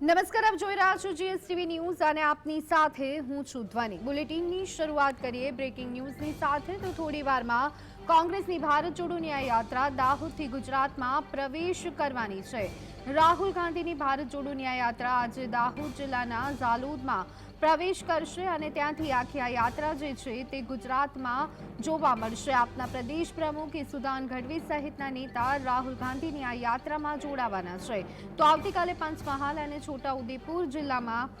નમસ્કાર, આપ જોઈ રહ્યા છો જીએસટીવી ન્યૂઝ અને આપની સાથે હું છું ધ્વની. બુલેટિનની શરૂઆત કરીએ બ્રેકિંગ ન્યૂઝની સાથે. તો થોડી વારમાં કોંગ્રેસની ભારત જોડો ન્યાય યાત્રા દાહોદથી ગુજરાતમાં પ્રવેશ કરવાની છે. રાહુલ ગાંધીની ભારત જોડો ન્યાય યાત્રા આજે દાહોદ જિલ્લાના ઝાલોદમાં પ્રવેશ કરશે અને ત્યાંથી આખી આ યાત્રા જે છે તે ગુજરાતમાં જોવા મળશે. આપના પ્રદેશ પ્રમુખ ઈસુદાન ગઢવી સહિતના નેતા રાહુલ ગાંધીની આ યાત્રામાં જોડાવાના છે. તો આવતીકાલે પંચમહાલ અને છોટાઉદેપુર જિલ્લામાં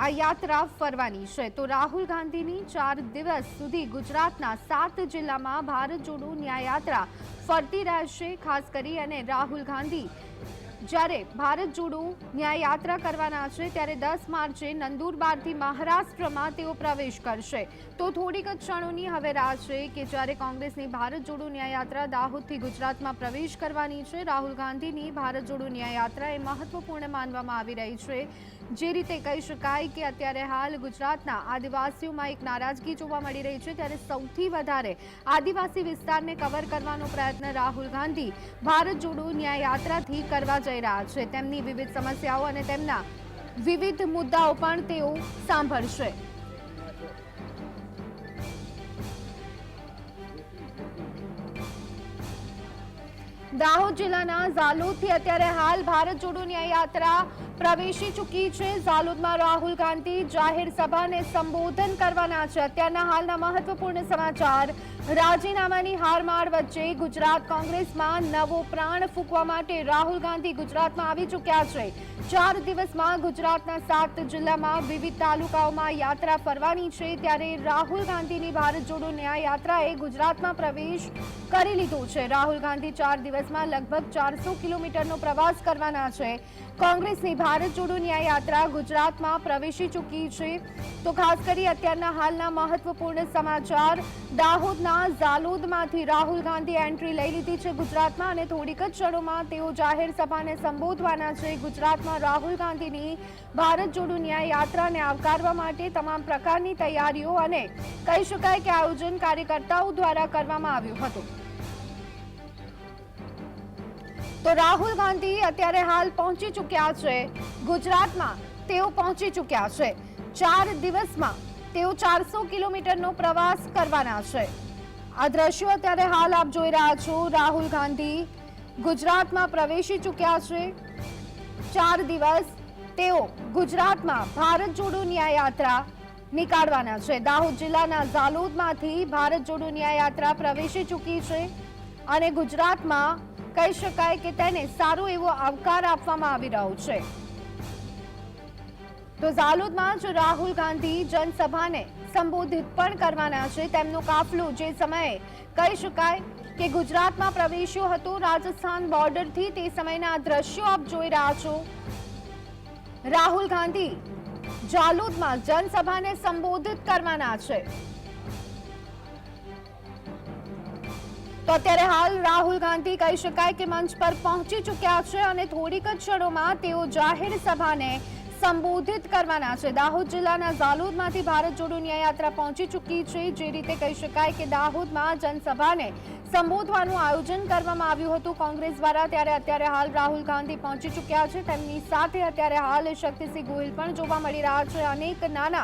આ યાત્રા ફરવાની છે. તો રાહુલ ગાંધીની ચાર દિવસ સુધી ગુજરાતના સાત જિલ્લામાં ભારત જોડો ન્યાય યાત્રા ફરતી રહેશે, ખાસ કરી અને રાહુલ ગાંધી જ્યારે ભારત જોડો ન્યાય યાત્રા કરવાના છે, ત્યારે દસ માર્ચે નંદુરબારથી મહારાષ્ટ્રમાં તેઓ પ્રવેશ કરશે. તો થોડીક જ ક્ષણોની હવે રાહ છે કે જ્યારે કોંગ્રેસની ભારત જોડો ન્યાય યાત્રા દાહોદથી ગુજરાતમાં પ્રવેશ કરવાની છે, રાહુલ ગાંધીની ભારત જોડો ન્યાય યાત્રા એ મહત્વપૂર્ણ માનવામાં આવી રહી છે. જે રીતે કહી શકાય કે અત્યારે હાલ ગુજરાતના આદિવાસીઓમાં એક નારાજગી જોવા મળી રહી છે, ત્યારે સૌથી વધારે આદિવાસી વિસ્તારને કવર કરવાનો પ્રયત્ન રાહુલ ગાંધી ભારત જોડો ન્યાય યાત્રાથી કરવા જઈ રહ્યા છે. તેમની વિવિધ સમસ્યાઓ અને તેમના વિવિધ મુદ્દાઓ પણ તેઓ સાંભળશે. દાહોદ જિલ્લાના ઝાલોદથી અત્યારે હાલ ભારત જોડો ન્યાય યાત્રા પ્રવેશી ચૂકી છે ઝાલોદમાં રાહુલ ગાંધી. જાહેર સભાને સંબોધન કરવાના છે. અત્યારના હાલના મહત્વપૂર્ણ સમાચાર. રાજીનામાની હારમાર વચ્ચે ગુજરાત કોંગ્રેસમાં નવો પ્રાણ ફૂંકવા માટે રાહુલ ગાંધી ગુજરાતમાં આવી ચૂક્યા છે. ચાર દિવસમાં ગુજરાતના સાત જિલ્લામાં વિવિધ તાલુકાઓમાં યાત્રા ફરવાની છે. ત્યારે રાહુલ ગાંધીની ભારત જોડો ન્યાય યાત્રાએ ગુજરાતમાં પ્રવેશ કરી લીધો છે. રાહુલ ગાંધી ચાર દિવસમાં લગભગ ચારસો કિલોમીટરનો પ્રવાસ કરવાના છે. કોંગ્રેસની ભારત જોડો ન્યાય યાત્રા ગુજરાતમાં પ્રવેશી ચૂકી છે. તો ખાસ કરી અત્યારના હાલના મહત્વપૂર્ણ સમાચાર. દાહોદના ઝાલોદમાંથી રાહુલ ગાંધી એન્ટ્રી લઈ લીધી છે ગુજરાતમાં અને થોડીક જ ક્ષણોમાં તેઓ જાહેર સભાને સંબોધવાના છે. ગુજરાતમાં રાહુલ ગાંધીની ભારત જોડો ન્યાય યાત્રાને આવકારવા માટે તમામ પ્રકારની તૈયારીઓ અને કહી શકાય કે આયોજન કાર્યકર્તાઓ દ્વારા કરવામાં આવ્યું હતું. તો રાહુલ ગાંધી અત્યારે હાલ પહોંચી ચૂક્યા છે. ગુજરાતમાં તેઓ પહોંચી ચૂક્યા છે. ચાર દિવસમાં તેઓ ચારસો કિલોમીટરનો પ્રવાસ કરવાના છે. આ દ્રશ્યો અત્યારે હાલ આપ જોઈ રહ્યા છો. રાહુલ ગાંધી ગુજરાતમાં પ્રવેશી ચૂક્યા છે. ચાર દિવસ તેઓ ગુજરાતમાં ભારત જોડો ન્યાય યાત્રા નીકાળવાના છે. દાહોદ જિલ્લાના ઝાલોદમાંથી ભારત જોડો ન્યાય યાત્રા પ્રવેશી ચૂકી છે અને ગુજરાતમાં કહી શકાય કે તેને સારો એવો આવકાર આપવામાં આવી રહ્યો છે. તો ઝાલોદમાં જ રાહુલ ગાંધી જનસભાને સંબોધિત પણ કરવાના છે. તેમનો કાફલો જે સમયે કહી શકાય કે ગુજરાતમાં પ્રવેશ્યો હતો, રાજસ્થાન બોર્ડરથી તે સમયના દ્રશ્યો આપ જોઈ રહ્યા છો. રાહુલ ગાંધી જાલોદમાં જનસભાને સંબોધિત કરવાના છે. તો અત્યારે હાલ રાહુલ ગાંધી કહી શકાય કે મંચ પર પહોંચી ચૂક્યા છે અને થોડીક જ ક્ષણોમાં તેઓ જાહેર સભાને સંબોધિત કરવાના છે. દાહોદ જિલ્લાના ઝાલોદમાંથી ભારત જોડો ન્યાય યાત્રા પહોંચી ચૂકી છે. જે રીતે કહી શકાય કે દાહોદમાં જનસભાને સંબોધવાનું આયોજન કરવામાં આવ્યું હતું કોંગ્રેસ દ્વારા, ત્યારે અત્યારે હાલ રાહુલ ગાંધી પહોંચી ચૂક્યા છે. તેમની સાથે અત્યારે હાલ શક્તિસિંહ ગોહિલ પણ જોવા મળી રહ્યા છે. અનેક નાના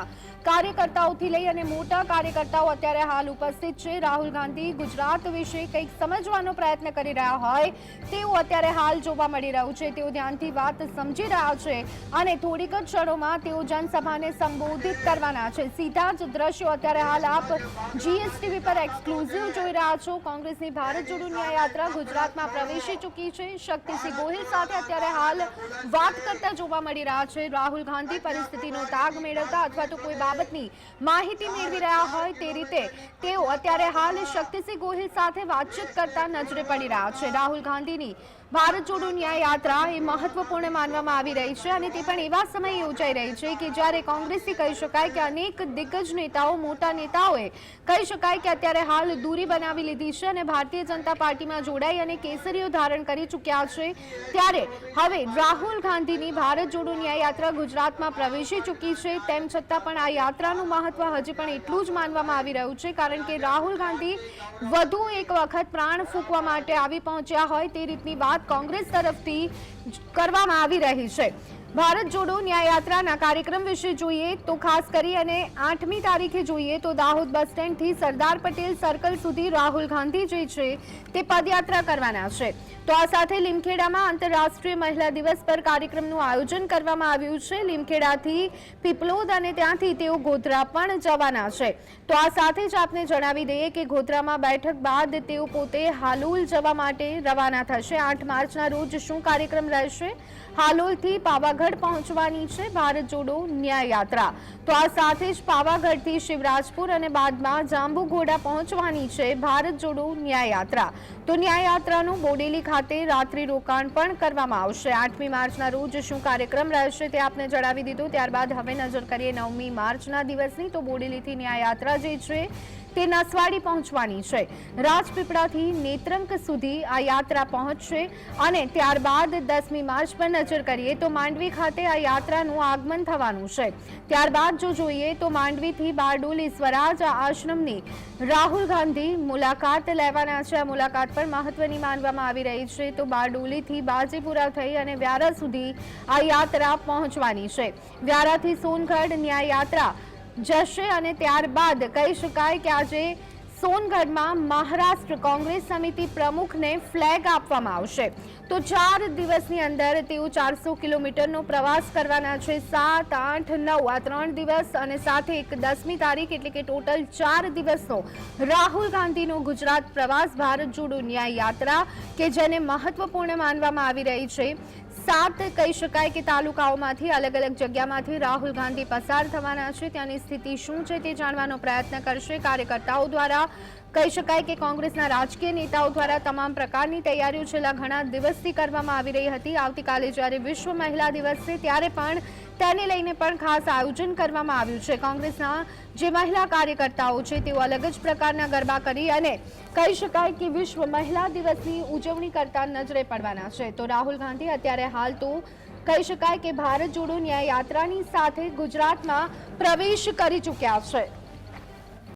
કાર્યકર્તાઓથી લઈ અને મોટા કાર્યકર્તાઓ અત્યારે હાલ ઉપસ્થિત છે. રાહુલ ગાંધી ગુજરાત વિશે કંઈક સમજવાનો પ્રયત્ન કરી રહ્યા હોય તેવું અત્યારે હાલ જોવા મળી રહ્યું છે. તેઓ ધ્યાનથી વાત સમજી રહ્યા છે અને થોડીક જ ક્ષણોમાં તેઓ જનસભાને સંબોધિત કરવાના છે. સીધા જ દ્રશ્યો અત્યારે હાલ આપ જીએસટીવી પર એક્સક્લુઝિવ જોઈ રહ્યા છો. કોંગ્રેસની ભારત જોડો ન્યાયયાત્રા ગુજરાતમાં પ્રવેશી ચૂકી છે. શક્તિસિંહ ગોહિલ સાથે અત્યારે હાલ વાત કરતા જોવા મળી રહ્યા છે. રાહુલ ગાંધી પરિસ્થિતિનો તાગ મેળવતા અથવા તો કોઈ બાબતની માહિતી મેળવી રહ્યા હોય તે રીતે તેઓ અત્યારે હાલ શક્તિસિંહ ગોહિલ સાથે વાતચીત કરતા નજરે પડી રહ્યા છે. રાહુલ ગાંધીની ભારત જોડો ન્યાય યાત્રા એ મહત્વપૂર્ણ માનવામાં આવી રહી છે અને તે પણ એવા સમયે યોજાઈ રહી છે કે જ્યારે કોંગ્રેસથી કહી શકાય કે અનેક દિગ્ગજ નેતાઓ, મોટા નેતાઓએ કહી શકાય કે અત્યારે હાલ દૂરી બનાવી લીધી છે અને ભારતીય જનતા પાર્ટીમાં જોડાઈ અને કેસરીઓ ધારણ કરી ચૂક્યા છે. ત્યારે હવે રાહુલ ગાંધીની ભારત જોડો ન્યાય યાત્રા ગુજરાતમાં પ્રવેશી ચૂકી છે. તેમ છતાં પણ આ યાત્રાનું મહત્વ હજી પણ એટલું જ માનવામાં આવી રહ્યું છે કારણ કે રાહુલ ગાંધી વધુ એક વખત પ્રાણ ફૂંકવા માટે આવી પહોંચ્યા હોય તે રીતની વાત કોંગ્રેસ તરફથી કરવામાં આવી રહી છે. ભારત જોડો ન્યાયયાત્રાના કાર્યક્રમ વિશે જોઈએ તો ખાસ કરી અને આઠમી તારીખે જોઈએ તો દાહોદ બસ સ્ટેન્ડથી સરદાર પટેલ સર્કલ સુધી રાહુલ ગાંધી જે છે તે પદયાત્રા કરવાના છે. તો આ સાથે લીમખેડામાં આંતરરાષ્ટ્રીય મહિલા દિવસ પર કાર્યક્રમનું આયોજન કરવામાં આવ્યું છે. લીમખેડાથી પીપલોદ અને ત્યાંથી તેઓ ગોધરા પણ જવાના છે. તો આ સાથે જ આપને જણાવી દઈએ કે ગોધરામાં બેઠક બાદ તેઓ પોતે હાલુલ જવા માટે રવાના થશે. આઠ માર્ચના રોજ શું કાર્યક્રમ રહેશે? હાલોલથી પાવાગઢ પહોંચવાની છે ભારત જોડો ન્યાય યાત્રા. તો આ સાથે જ પાવાગઢથી શિવરાજપુર અને બાદમાં જાંબુઘોડા પહોંચવાની છે ભારત જોડો ન્યાય યાત્રા. તો ન્યાય યાત્રાનું બોડેલી ખાતે રાત્રિ રોકાણ પણ કરવામાં આવશે. આઠમી માર્ચના રોજ શું કાર્યક્રમ રહેશે તે આપને જણાવી દીધું. ત્યારબાદ હવે નજર કરીએ નવમી માર્ચના દિવસની. તો બોડેલીથી ન્યાય યાત્રા જે છે તે નસવાડી પહોંચવાની છે. રાજપીપળાથી નેત્રંક સુધી આ યાત્રા પહોંચશે અને ત્યારબાદ દસમી માર્ચ પર નજર કરીએ તો માંડવી ખાતે આ યાત્રાનું આગમન થવાનું છે. ત્યારબાદ જો જોઈએ તો માંડવીથી બારડોલી સ્વરાજ આશ્રમની રાહુલ ગાંધી મુલાકાત લેવાના છે. આ મુલાકાત પણ મહત્વની માનવામાં આવી રહી છે તો બારડોલીથી બાજીપુરા થઈ અને વ્યારા સુધી આ યાત્રા પહોંચવાની છે. વ્યારાથી સોનગઢ ન્યાય યાત્રા જશે અને ત્યારબાદ કહી શકાય કે આજે સોનગઢમાં મહારાષ્ટ્ર કોંગ્રેસ સમિતિ પ્રમુખને ફ્લેગ આપવામાં આવશે. તો ચાર દિવસની અંદર તેઓ ચારસો કિલોમીટરનો પ્રવાસ કરવાના છે. સાત, આઠ, નવ, આ ત્રણ દિવસ અને સાથે એક દસમી તારીખ એટલે કે ટોટલ ચાર દિવસનો રાહુલ ગાંધીનો ગુજરાત પ્રવાસ ભારત જોડો ન્યાય યાત્રા કે જેને મહત્વપૂર્ણ માનવામાં આવી રહી છે. સાત કહી શકાય કે તાલુકાઓમાંથી અલગ અલગ જગ્યામાંથી રાહુલ ગાંધી પસાર થવાના છે. ત્યાંની સ્થિતિ શું છે તે જાણવાનો પ્રયત્ન કરશે કાર્યકર્તાઓ દ્વારા. કહી શકાય કે કોંગ્રેસના રાજકીય નેતાઓ દ્વારા તમામ પ્રકારની તૈયારીઓ છેલ્લા ઘણા દિવસથી કરવામાં આવી રહી હતી. આવતીકાલે જ્યારે વિશ્વ મહિલા દિવસ છે, ત્યારે પણ તેને લઈને પણ ખાસ આયોજન કરવામાં આવ્યું છે. કોંગ્રેસના જે મહિલા કાર્યકર્તાઓ છે, તેઓ અલગ જ પ્રકારના ગરબા કરી અને કહી શકાય કે વિશ્વ મહિલા દિવસની ઉજવણી કરતા નજરે પડવાના છે. તો રાહુલ ગાંધી અત્યારે હાલ તો કહી શકાય કે ભારત જોડો ન્યાય યાત્રાની સાથે ગુજરાતમાં પ્રવેશ કરી ચૂક્યા છે.